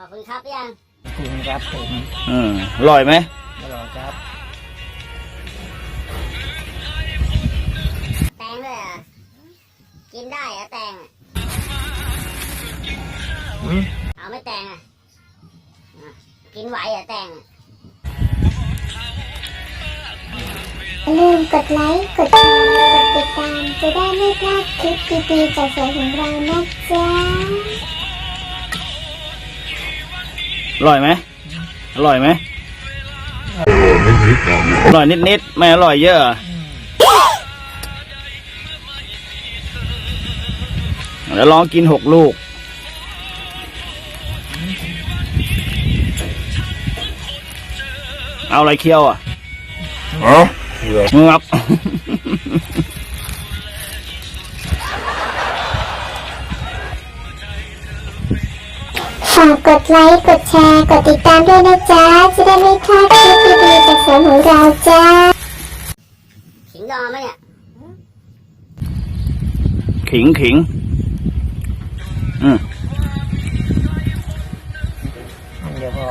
ขอบคุณครับยังคุณครับผมอืมอร่อยไหมอร่อยครับแตงด้วยเหรอะกินได้เหรอแตงอะอืมเอาไม่แตงอะอะกินไหวเหรอแตงอะอย่าลืมกดไลค์ กดแชร์กดติดตาม จะได้ไม่พลาดคลิปดีๆจากสวนของเรานะจ๊ะ อร่อยไหมอร่อยไหมอร่อยนิดๆไม่อร่อยเยอะเหรอแล้วลองกินหกลูก เอาอะไรเคี้ยวอะงับ ฝากกดไลค์ กดแชร์ กดติดตามด้วยนะจ๊ะ จะได้ไม่พลาดคลิปดีๆจากสวนของเราจ้าขิงดองไหมเนี่ย ขิงขิง อืมอันเดียวพอ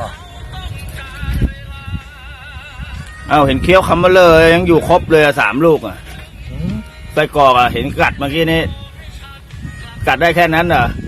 เอาเห็นเคี้ยวคำมาเลยยังอยู่ครบเลยอะสามลูกอะอืมไส้กรอกอะ เห็นกัดเมื่อกี้นี้กัดได้แค่นั้นเหรออ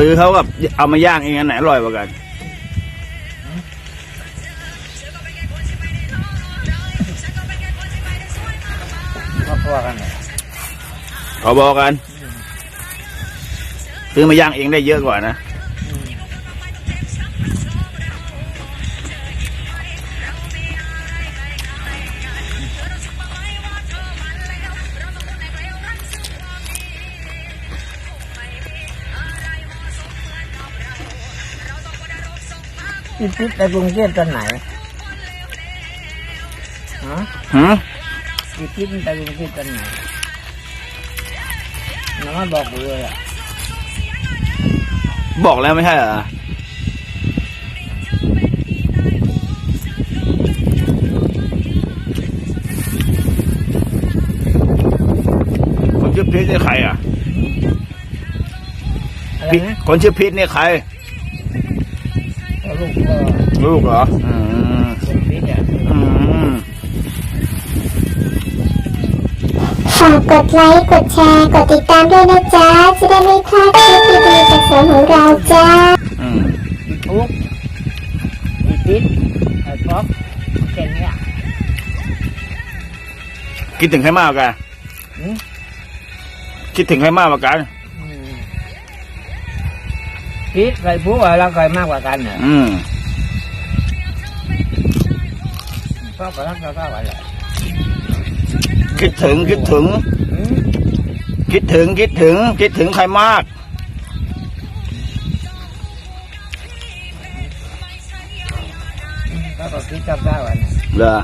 ซื้อเขากับเอามาย่างเองอันไหนอร่อยกว่ากัน ก็พอกันเลยขอบอกกัน ซื้อมาย่างเองได้เยอะกว่านะ พี่ปิ๊กไปกรุงเทพตอนไหนฮะหืมพี่ปิ๊กไปกรุงเทพตอนไหนน้องมาบอกกูเลยอะบอกแล้วไม่ใช่เหรอคนชื่อพีทนี่ใครอะอะไรพีทนะคนชื่อพีทนี่ใครก็ ลูกก็ลูกเหรอ อืมคนพิษอะอืม ฝากกดไลค์ กดแชร์ กดติดตามด้วยนะจ๊ะ จะได้ไม่พลาดคลิปดีๆจากสวนของเราจ้า อืมพี่ปุ๊กพี่ปิ๊กไอ้ป๊อกแค่เนี้ยคิดถึงใครมากกว่ากันอืมคิดถึงใครมากกว่ากันอืม พี่ใครปุ๊กอะเราใครมากกว่ากันเหรออืมก็ก็รักเราเท่ากันแหละคิดถึงคิดถึง อืมคิดถึงคิดถึง คิดถึงใครมากก็ก็คิดเท่าๆกันเหรอ